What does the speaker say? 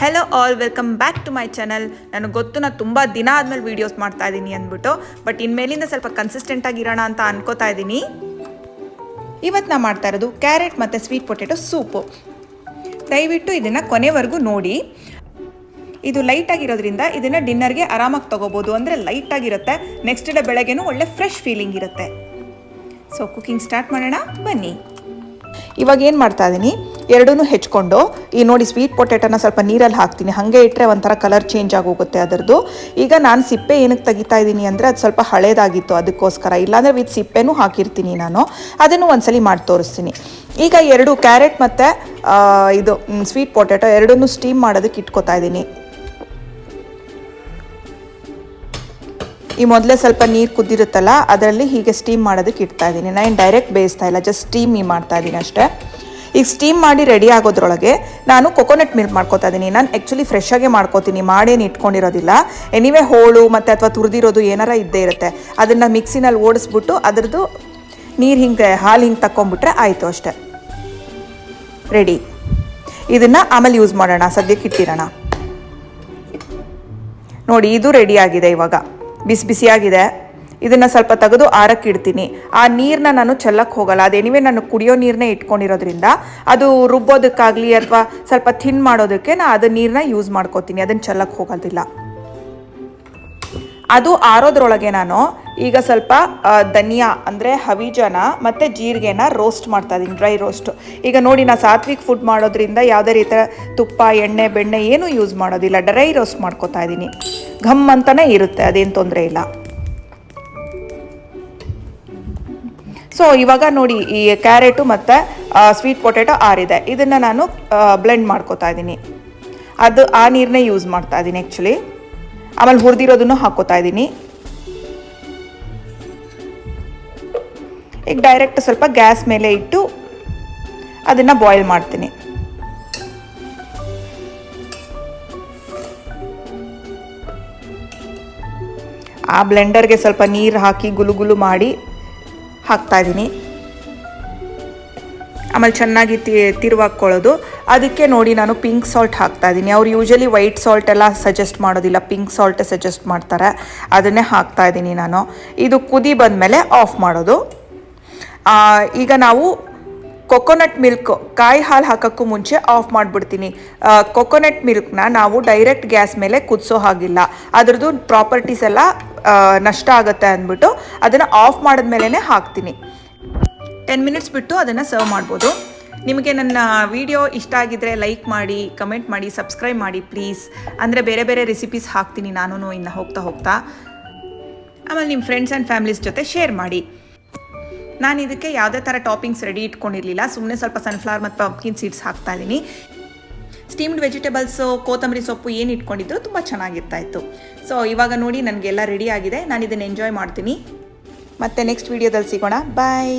Hello all welcome back to my channel ನನಗೆ ಗೊತ್ತು, ನಾನು ತುಂಬ ದಿನ ಆದಮೇಲೆ ವೀಡಿಯೋಸ್ ಮಾಡ್ತಾ ಇದ್ದೀನಿ ಅಂದ್ಬಿಟ್ಟು ಬಟ್ ಇನ್ಮೇಲಿಂದ ಸ್ವಲ್ಪ ಕನ್ಸಿಸ್ಟೆಂಟ್ ಆಗಿರೋಣ ಅಂತ ಅನ್ಕೋತಾ ಇದ್ದೀನಿ ಇವತ್ತು ನಾ ಮಾಡ್ತಾ ಇರೋದು ಕ್ಯಾರೆಟ್ ಮತ್ತು ಸ್ವೀಟ್ ಪೊಟೆಟೊ ಸೂಪು ದಯವಿಟ್ಟು ಇದನ್ನು ಕೊನೆವರೆಗೂ ನೋಡಿ. ಇದು ಲೈಟ್ ಆಗಿರೋದ್ರಿಂದ ಇದನ್ನು ಡಿನ್ನರ್ಗೆ ಆರಾಮಾಗಿ ತೊಗೋಬೋದು. ಅಂದರೆ ಲೈಟ್ ಆಗಿರುತ್ತೆ ನೆಕ್ಸ್ಟ್ ಡೇ ಬೆಳಗ್ಗೆನೂ ಒಳ್ಳೆ ಫ್ರೆಶ್ ಫೀಲಿಂಗ್ ಇರುತ್ತೆ. ಸೊ ಕುಕಿಂಗ್ ಸ್ಟಾರ್ಟ್ ಮಾಡೋಣ, ಬನ್ನಿ. ಇವಾಗ ಏನು ಮಾಡ್ತಾ ಇದ್ದೀನಿ ಎರಡೂ ಹೆಚ್ಕೊಂಡು, ಈ ನೋಡಿ ಸ್ವೀಟ್ ಪೊಟೆಟೋನ ಸ್ವಲ್ಪ ನೀರಲ್ಲಿ ಹಾಕ್ತೀನಿ. ಹಾಗೆ ಇಟ್ಟರೆ ಒಂಥರ ಕಲರ್ ಚೇಂಜ್ ಆಗೋಗುತ್ತೆ ಅದರದ್ದು. ಈಗ ನಾನು ಸಿಪ್ಪೆ ಏನಕ್ಕೆ ತೆಗಿತಾ ಇದ್ದೀನಿ ಅಂದರೆ ಅದು ಸ್ವಲ್ಪ ಹಳೇದಾಗಿತ್ತು ಅದಕ್ಕೋಸ್ಕರ. ಇಲ್ಲಾಂದರೆ ವಿತ್ ಸಿಪ್ಪೆನೂ ಹಾಕಿರ್ತೀನಿ ನಾನು. ಅದನ್ನು ಒಂದ್ಸಲಿ ಮಾಡಿ ತೋರಿಸ್ತೀನಿ. ಈಗ ಎರಡು ಕ್ಯಾರೆಟ್ ಮತ್ತು ಇದು ಸ್ವೀಟ್ ಪೊಟೆಟೊ ಎರಡನ್ನೂ ಸ್ಟೀಮ್ ಮಾಡೋದಕ್ಕೆ ಇಟ್ಕೋತಾ ಇದ್ದೀನಿ. ಈ ಮೊದಲೇ ಸ್ವಲ್ಪ ನೀರು ಕುದ್ದಿರುತ್ತಲ್ಲ, ಅದರಲ್ಲಿ ಹೀಗೆ ಸ್ಟೀಮ್ ಮಾಡೋದಕ್ಕೆ ಇಡ್ತಾ ಇದ್ದೀನಿ. ನಾನು ಡೈರೆಕ್ಟ್ ಬೇಯಿಸ್ತಾ ಇಲ್ಲ ಜಸ್ಟ್ ಸ್ಟೀಮ್ ಈ ಮಾಡ್ತಾ ಇದ್ದೀನಿ ಅಷ್ಟೇ. ಈಗ ಸ್ಟೀಮ್ ಮಾಡಿ ರೆಡಿ ಆಗೋದ್ರೊಳಗೆ ನಾನು ಕೊಕೊನಟ್ ಮಿಲ್ಕ್ ಮಾಡ್ಕೋತಾ ಇದ್ದೀನಿ ನಾನು ಆ್ಯಕ್ಚುಲಿ ಫ್ರೆಶ್ ಆಗೇ ಮಾಡ್ಕೋತೀನಿ. ಮಾಡೇನು ಇಟ್ಕೊಂಡಿರೋದಿಲ್ಲ. ಎನಿವೆ ಹೋಳು ಮತ್ತು ಅಥವಾ ತುರಿದಿರೋದು ಏನಾರ ಇದ್ದೇ ಇರುತ್ತೆ. ಅದನ್ನು ಮಿಕ್ಸಿನಲ್ಲಿ ಓಡಿಸ್ಬಿಟ್ಟು ಅದರದ್ದು ನೀರು ಹಿಂಗೆ, ಹಾಲು ಹಿಂಗೆ ತಕ್ಕೊಂಬಿಟ್ರೆ ಆಯಿತು ಅಷ್ಟೇ. ರೆಡಿ ಇದನ್ನು ಆಮೇಲೆ ಯೂಸ್ ಮಾಡೋಣ. ಸದ್ಯಕ್ಕೆ ಇಟ್ಟಿರೋಣ. ನೋಡಿ, ಇದು ರೆಡಿ ಆಗಿದೆ ಇವಾಗ. ಬಿಸಿ ಬಿಸಿಯಾಗಿದೆ. ಇದನ್ನು ಸ್ವಲ್ಪ ತೆಗೆದು ಆರಕ್ಕೆ ಇಡ್ತೀನಿ. ಆ ನೀರನ್ನ ನಾನು ಚೆಲ್ಲಕ್ಕೆ ಹೋಗಲ್ಲ. ಅದೇನಿವೆ ನಾನು ಕುಡಿಯೋ ನೀರನ್ನೇ ಇಟ್ಕೊಂಡಿರೋದ್ರಿಂದ ಅದು ರುಬ್ಬೋದಕ್ಕಾಗಲಿ ಅಥವಾ ಸ್ವಲ್ಪ ಥಿನ್ ಮಾಡೋದಕ್ಕೆ ನಾನು ಅದು ನೀರನ್ನ ಯೂಸ್ ಮಾಡ್ಕೋತೀನಿ. ಅದನ್ನು ಚೆಲ್ಲಕ್ಕೆ ಹೋಗೋದಿಲ್ಲ. ಅದು ಆರೋದ್ರೊಳಗೆ ನಾನು ಈಗ ಸ್ವಲ್ಪ ಧನಿಯಾ ಅಂದರೆ ಹವಿಜನ ಮತ್ತು ಜೀರಿಗೆನ ರೋಸ್ಟ್ ಮಾಡ್ತಾ ಇದ್ದೀನಿ ಡ್ರೈ ರೋಸ್ಟ್ ಈಗ ನೋಡಿ ನಾ ಸಾತ್ವಿಕ್ ಫುಡ್ ಮಾಡೋದ್ರಿಂದ ಯಾವುದೇ ರೀತಿಯ ತುಪ್ಪ, ಎಣ್ಣೆ, ಬೆಣ್ಣೆ ಏನೂ ಯೂಸ್ ಮಾಡೋದಿಲ್ಲ. ಡ್ರೈ ರೋಸ್ಟ್ ಮಾಡ್ಕೋತಾ ಇದ್ದೀನಿ ಘಮ್ ಅಂತಲೇ ಇರುತ್ತೆ, ಅದೇನು ತೊಂದರೆ ಇಲ್ಲ. ಸೊ ಇವಾಗ ನೋಡಿ ಈ ಕ್ಯಾರೆಟು ಮತ್ತು ಸ್ವೀಟ್ ಪೊಟೆಟೊ ಆರಿದೆ. ಇದನ್ನು ನಾನು ಬ್ಲೆಂಡ್ ಮಾಡ್ಕೋತಾ ಇದ್ದೀನಿ. ಅದು, ಆ ನೀರನ್ನೇ ಯೂಸ್ ಮಾಡ್ತಾ ಇದ್ದೀನಿ ಆ್ಯಕ್ಚುಲಿ ಆಮೇಲೆ ಹುರಿದಿರೋದನ್ನು ಹಾಕೋತಾ ಇದ್ದೀನಿ. ಈಗ ಡೈರೆಕ್ಟ್ ಸ್ವಲ್ಪ ಗ್ಯಾಸ್ ಮೇಲೆ ಇಟ್ಟು, ಅದನ್ನು ಬಾಯ್ಲ್ ಮಾಡ್ತೀನಿ. ಆ ಬ್ಲೆಂಡರ್ಗೆ ಸ್ವಲ್ಪ ನೀರು ಹಾಕಿ ಗುಲುಗುಲು ಮಾಡಿ ಹಾಕ್ತಾ ಇದ್ದೀನಿ ಆಮೇಲೆ ಚೆನ್ನಾಗಿ ತಿ ತಿರುವಾಕೊಳ್ಳೋದು ಅದಕ್ಕೆ ನೋಡಿ ನಾನು ಪಿಂಕ್ ಸಾಲ್ಟ್ ಹಾಕ್ತಾ ಇದ್ದೀನಿ ಅವ್ರು ಯೂಶಲಿ ವೈಟ್ ಸಾಲ್ಟ್ ಎಲ್ಲ ಸಜೆಸ್ಟ್ ಮಾಡೋದಿಲ್ಲ. ಪಿಂಕ್ ಸಾಲ್ಟ್ ಸಜೆಸ್ಟ್ ಮಾಡ್ತಾರೆ. ಅದನ್ನೇ ಹಾಕ್ತಾ ಇದ್ದೀನಿ ನಾನು. ಇದು ಕುದಿ ಬಂದಮೇಲೆ ಆಫ್ ಮಾಡೋದು. ಈಗ ನಾವು ಕೊಕೊನಟ್ ಮಿಲ್ಕ್ ಕಾಯಿ ಹಾಲು ಹಾಕೋಕ್ಕೂ ಮುಂಚೆ ಆಫ್ ಮಾಡಿಬಿಡ್ತೀನಿ. ಕೊಕೊನಟ್ ಮಿಲ್ಕ್ನ ನಾವು ಡೈರೆಕ್ಟ್ ಗ್ಯಾಸ್ ಮೇಲೆ ಕುದಿಸೋ ಹಾಗಿಲ್ಲ. ಅದರದ್ದು ಪ್ರಾಪರ್ಟೀಸ್ ಎಲ್ಲ ನಷ್ಟ ಆಗುತ್ತೆ ಅಂದ್ಬಿಟ್ಟು ಅದನ್ನು ಆಫ್ ಮಾಡಿದ ಮೇಲೇ ಹಾಕ್ತೀನಿ. ಟೆನ್ ಮಿನಿಟ್ಸ್ ಬಿಟ್ಟು ಅದನ್ನು ಸರ್ವ್ ಮಾಡ್ಬೋದು. ನಿಮಗೆ ನನ್ನ ವಿಡಿಯೋ ಇಷ್ಟ ಆಗಿದ್ರೆ ಲೈಕ್ ಮಾಡಿ ಕಮೆಂಟ್ ಮಾಡಿ ಸಬ್ಸ್ಕ್ರೈಬ್ ಮಾಡಿ ಪ್ಲೀಸ್ ಅಂದರೆ ಬೇರೆ ಬೇರೆ ರೆಸಿಪೀಸ್ ಹಾಕ್ತೀನಿ ನಾನು ಇನ್ನು ಹೋಗ್ತಾ ಹೋಗ್ತಾ. ಆಮೇಲೆ ನಿಮ್ಮ ಫ್ರೆಂಡ್ಸ್ ಆ್ಯಂಡ್ ಫ್ಯಾಮಿಲೀಸ್ ಜೊತೆ ಶೇರ್ ಮಾಡಿ. ನಾನು ಇದಕ್ಕೆ ಯಾವುದೇ ಥರ ಟಾಪಿಂಗ್ಸ್ ರೆಡಿ ಇಟ್ಕೊಂಡಿರಲಿಲ್ಲ. ಸುಮ್ಮನೆ ಸ್ವಲ್ಪ ಸನ್ಫ್ಲವರ್ ಮತ್ತು ಪಂಪ್ಕಿನ್ ಸೀಡ್ಸ್ ಹಾಕ್ತಾ ಇದ್ದೀನಿ ಸ್ಟೀಮ್ಡ್ ವೆಜಿಟೇಬಲ್ಸು ಕೊತ್ತಂಬರಿ ಸೊಪ್ಪು ಏನು ಇಟ್ಕೊಂಡಿದ್ರು ತುಂಬ ಚೆನ್ನಾಗಿರ್ತಾ ಇತ್ತು ಸೊ ಇವಾಗ ನೋಡಿ ನನಗೆಲ್ಲ ರೆಡಿ ಆಗಿದೆ. ನಾನು ಇದನ್ನು ಎಂಜಾಯ್ ಮಾಡ್ತೀನಿ. ಮತ್ತೆ ನೆಕ್ಸ್ಟ್ ವೀಡಿಯೋದಲ್ಲಿ ಸಿಗೋಣ. ಬಾಯ್